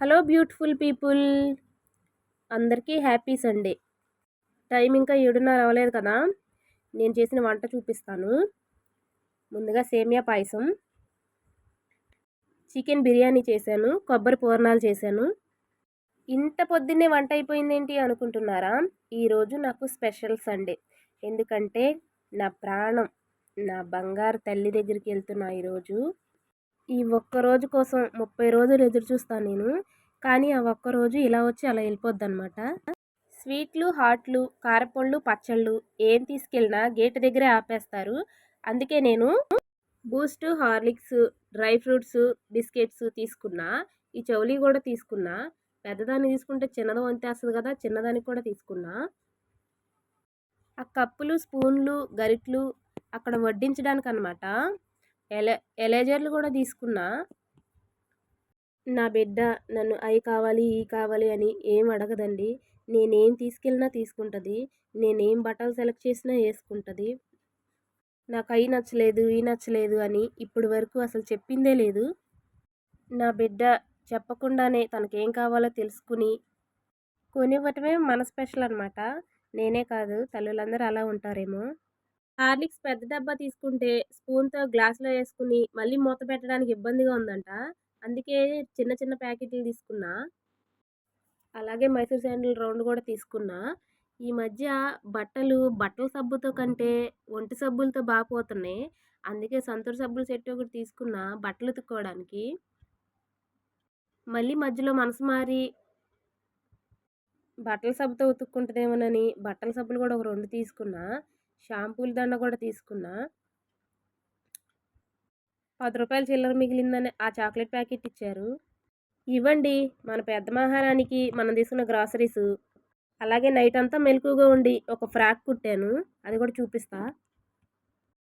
Hello beautiful people. అందరికీ happy Sunday. Time ఇంకా ఏడున్నర అవ్వలేదు కదా? నేను చేసిన వంట చూపిస్తాను. ముందుగా సేమియా పాయసం. చికెన్ బిర్యానీ చేశాను కొబ్బరి పూర్ణాలు చేశాను. ఇంత పొద్దున్నే వంట అయిపోయిందేంటి అనుకుంటున్నారా? ఈరోజు నాకు స్పెషల్ సండే. ఎందుకంటే నా ప్రాణం నా బంగారు తల్లి దగ్గరికి వెళ్తున్నా ఈరోజు ఈ ఒక్క రోజు కోసం ముప్పై రోజులు ఎదురు చూస్తాను నేను. కానీ ఆ ఒక్క రోజు ఇలా వచ్చి అలా వెళ్ళిపోద్ది అనమాట స్వీట్లు హాట్లు కారపళ్ళు పచ్చళ్ళు ఏం తీసుకెళ్ళినా గేట్ దగ్గరే ఆపేస్తారు. అందుకే నేను Boost Horlicks dry fruits biscuits తీసుకున్నా ఈ చెవులి కూడా తీసుకున్నా. పెద్దదాన్ని తీసుకుంటే చిన్నది వంతేస్తుంది కదా చిన్నదానికి కూడా తీసుకున్నా. ఆ కప్పులు స్పూన్లు గరిట్లు అక్కడ వడ్డించడానికి అనమాట ఎల ఎలేజర్లు కూడా తీసుకున్నా. నా బిడ్డ నన్ను అవి కావాలి ఈ కావాలి అని ఏం అడగదండి. నేనేం తీసుకెళ్ళినా తీసుకుంటుంది. నేనేం బట్టలు సెలెక్ట్ చేసినా వేసుకుంటుంది. నాకు అవి నచ్చలేదు ఈ నచ్చలేదు అని ఇప్పటి వరకు అసలు చెప్పిందే లేదు. నా బిడ్డ చెప్పకుండానే తనకేం కావాలో తెలుసుకుని కొనివ్వటమే మన స్పెషల్ అనమాట నేనే కాదు తల్లులందరూ అలా ఉంటారేమో. హార్లిక్స్ పెద్ద డబ్బా తీసుకుంటే స్పూన్తో గ్లాసులో వేసుకుని మళ్ళీ మూత పెట్టడానికి ఇబ్బందిగా ఉందంట. అందుకే చిన్న చిన్న ప్యాకెట్లు తీసుకున్నా. అలాగే మైసూర్ శాండిల్ రౌండ్ కూడా తీసుకున్నా. ఈ మధ్య బట్టలు బట్టల సబ్బుతో కంటే ఒంటి సబ్బులతో బాగా పోతున్నాయి. అందుకే సంతూర్ సబ్బుల సెట్ ఒకటి తీసుకున్నా బట్టలు ఉతుక్కోవడానికి. మళ్ళీ మధ్యలో మనసు మారి బట్టల సబ్బుతో ఉతుక్కుంటుందేమోనని బట్టల సబ్బులు కూడా ఒక రెండు తీసుకున్నా. షాంపూల దండ కూడా తీసుకున్నా. పది రూపాయలు చిల్లర మిగిలిందని ఆ చాక్లెట్ ప్యాకెట్ ఇచ్చారు. ఇవ్వండి మన పెద్ద మహారానికి మనం తీసుకున్న గ్రాసరీస్. అలాగే నైట్ అంతా మెలకుగా ఉండి ఒక ఫ్రాక్ కుట్టాను అది కూడా చూపిస్తా.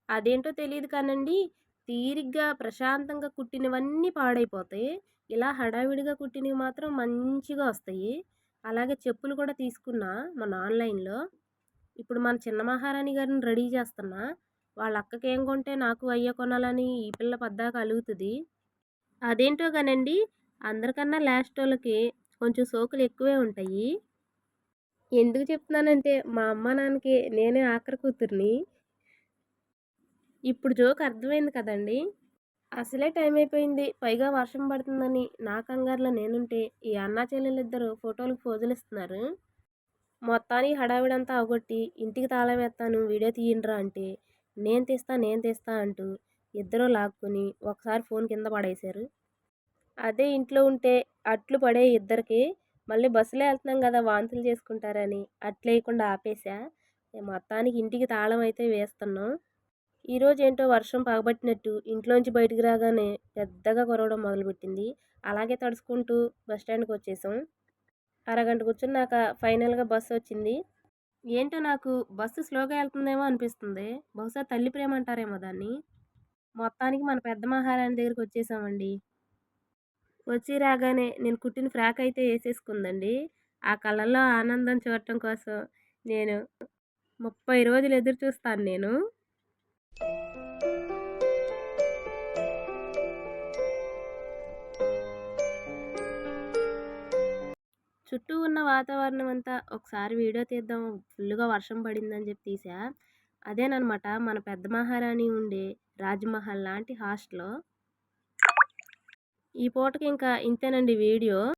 అదేంటో తెలియదు కానండి తీరిగ్గా ప్రశాంతంగా కుట్టినవన్నీ పాడైపోతాయి. ఇలా హడావిడిగా కుట్టినవి మాత్రం మంచిగా వస్తాయి. అలాగే చెప్పులు కూడా తీసుకున్నా మన ఆన్లైన్లో. ఇప్పుడు మన చిన్న మహారాణి గారిని రెడీ చేస్తున్నా. వాళ్ళ అక్కకి ఏం కొంటే నాకు అయ్యే కొనాలని ఈ పిల్ల పద్దాక అలుగుతుంది. అదేంటో కానండి అందరికన్నా లాస్ట్ వాళ్ళకి కొంచెం సోకులు ఎక్కువే ఉంటాయి. ఎందుకు చెప్తున్నానంటే మా అమ్మ నాన్నకి నేనే ఆఖరి కూతుర్ని. ఇప్పుడు జోక్ అర్థమైంది కదండి. అసలే టైం అయిపోయింది. పైగా వర్షం పడుతుందని నా కంగారులో నేనుంటే ఈ అన్నా చెల్లెలిద్దరూ ఫోటోలకు పోజులు ఇస్తున్నారు. మొత్తానికి హడావిడంతా అవగొట్టి ఇంటికి తాళం వేస్తాను వీడియో తీయండిరా అంటే నేను తీస్తా నేను తీస్తా అంటూ ఇద్దరు లాక్కుని ఒకసారి ఫోన్ కింద పడేశారు. అదే ఇంట్లో ఉంటే అట్లు పడే ఇద్దరికి మళ్ళీ బస్సులో వెళ్తున్నాం కదా వాంతులు చేసుకుంటారని అట్లేయకుండా ఆపేసా మొత్తానికి ఇంటికి తాళం అయితే వేస్తున్నాం. ఈరోజు ఏంటో వర్షం పగబట్టినట్టు ఇంట్లోంచి బయటికి రాగానే పెద్దగా కొరవడం మొదలుపెట్టింది. అలాగే తడుచుకుంటూ బస్ స్టాండ్కి వచ్చేసాం అరగంట కూర్చున్నాక ఫైనల్గా బస్సు వచ్చింది. ఏంటో నాకు బస్సు స్లోగా వెళ్తుందేమో అనిపిస్తుంది. బహుశా తల్లి ప్రేమ అంటారేమో దాన్ని. మొత్తానికి మన పెద్ద మహారాణి దగ్గరికి వచ్చేసామండి. వచ్చి రాగానే నేను కుట్టిన ఫ్రాక్ అయితే వేసేసుకుందండి. ఆ కళ్ళల్లో ఆనందం చూడటం కోసం నేను ముప్పై రోజులు ఎదురు చూస్తాను నేను. చుట్టూ ఉన్న వాతావరణం అంతా ఒకసారి వీడియో తీద్దాం ఫుల్గా వర్షం పడిందని చెప్పి తీసా. అదేనమాట మన పెద్ద మహారాణి ఉండే రాజ్మహల్ లాంటి హాస్టల్ ఈ పూటకి ఇంకా ఇంతేనండి వీడియో.